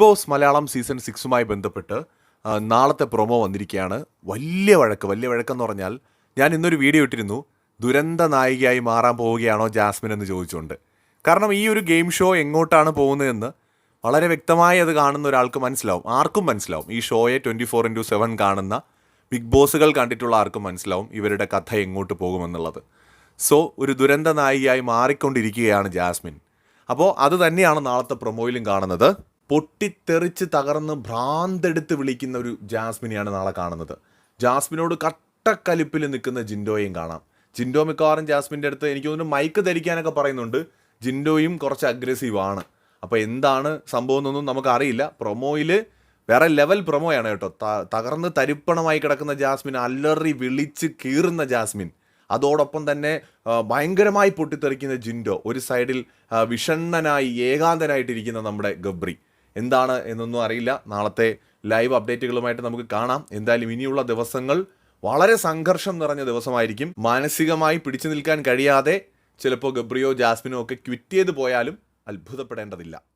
Boss Malayalam season സിക്സുമായി ബന്ധപ്പെട്ട് നാളത്തെ promo വന്നിരിക്കുകയാണ്. വലിയ വഴക്ക് വലിയ വഴക്കെന്ന് പറഞ്ഞാൽ ഞാൻ ഇന്നൊരു വീഡിയോ ഇട്ടിരുന്നു. ദുരന്ത നായികയായി മാറാൻ പോവുകയാണോ ജാസ്മിൻ എന്ന് ചോദിച്ചുകൊണ്ട്. കാരണം ഈ ഒരു ഗെയിം ഷോ എങ്ങോട്ടാണ് പോകുന്നതെന്ന് വളരെ വ്യക്തമായി അത് കാണുന്ന ഒരാൾക്ക് മനസ്സിലാവും. ആർക്കും മനസ്സിലാവും. ഈ ഷോയെ ട്വന്റി ഫോർ ഇന്റു സെവൻ കാണുന്ന ബിഗ് ബോസുകൾ കണ്ടിട്ടുള്ള ആർക്കും മനസ്സിലാവും ഇവരുടെ കഥ എങ്ങോട്ട് പോകുമെന്നുള്ളത്. സോ ഒരു ദുരന്ത നായികയായി മാറിക്കൊണ്ടിരിക്കുകയാണ് ജാസ്മിൻ. അപ്പോൾ അത് തന്നെയാണ് നാളത്തെ പ്രൊമോയിലും കാണുന്നത്. പൊട്ടിത്തെറിച്ച് തകർന്ന് ഭ്രാന്തെടുത്ത് വിളിക്കുന്ന ഒരു ജാസ്മിനെയാണ് നാളെ കാണുന്നത്. ജാസ്മിനോട് കട്ടക്കലിപ്പിൽ നിൽക്കുന്ന ജിൻഡോയും കാണാം. ജിൻഡോ മിക്കവാറും ജാസ്മിന്റെ അടുത്ത് എനിക്ക് തോന്നുന്നു മൈക്ക് ധരിക്കാനൊക്കെ പറയുന്നുണ്ട്. ജിൻഡോയും കുറച്ച് അഗ്രസീവ് ആണ്. അപ്പോൾ എന്താണ് സംഭവം എന്നൊന്നും നമുക്കറിയില്ല. പ്രൊമോയിൽ വേറെ ലെവൽ പ്രൊമോയാണ് കേട്ടോ. തകർന്ന് തരിപ്പണമായി കിടക്കുന്ന ജാസ്മിൻ അല്ലറി വിളിച്ച് കീറുന്ന ജാസ്മിൻ. അതോടൊപ്പം തന്നെ ഭയങ്കരമായി പൊട്ടിത്തെറിക്കുന്ന ജിൻഡോ ഒരു സൈഡിൽ വിഷണ്ണനായി ഏകാന്തനായിട്ടിരിക്കുന്ന നമ്മുടെ ഗബ്രി. എന്താണ് എന്നൊന്നും അറിയില്ല. നാളത്തെ ലൈവ് അപ്ഡേറ്റുകളുമായിട്ട് നമുക്ക് കാണാം. എന്തായാലും ഇനിയുള്ള ദിവസങ്ങൾ വളരെ സംഘർഷം നിറഞ്ഞ ദിവസമായിരിക്കും. മാനസികമായി പിടിച്ചു നിൽക്കാൻ കഴിയാതെ ചിലപ്പോൾ ഗബ്രിയോ ജാസ്മിനോ ഒക്കെ ക്വിറ്റ് ചെയ്ത് പോയാലും അത്ഭുതപ്പെടേണ്ടതില്ല.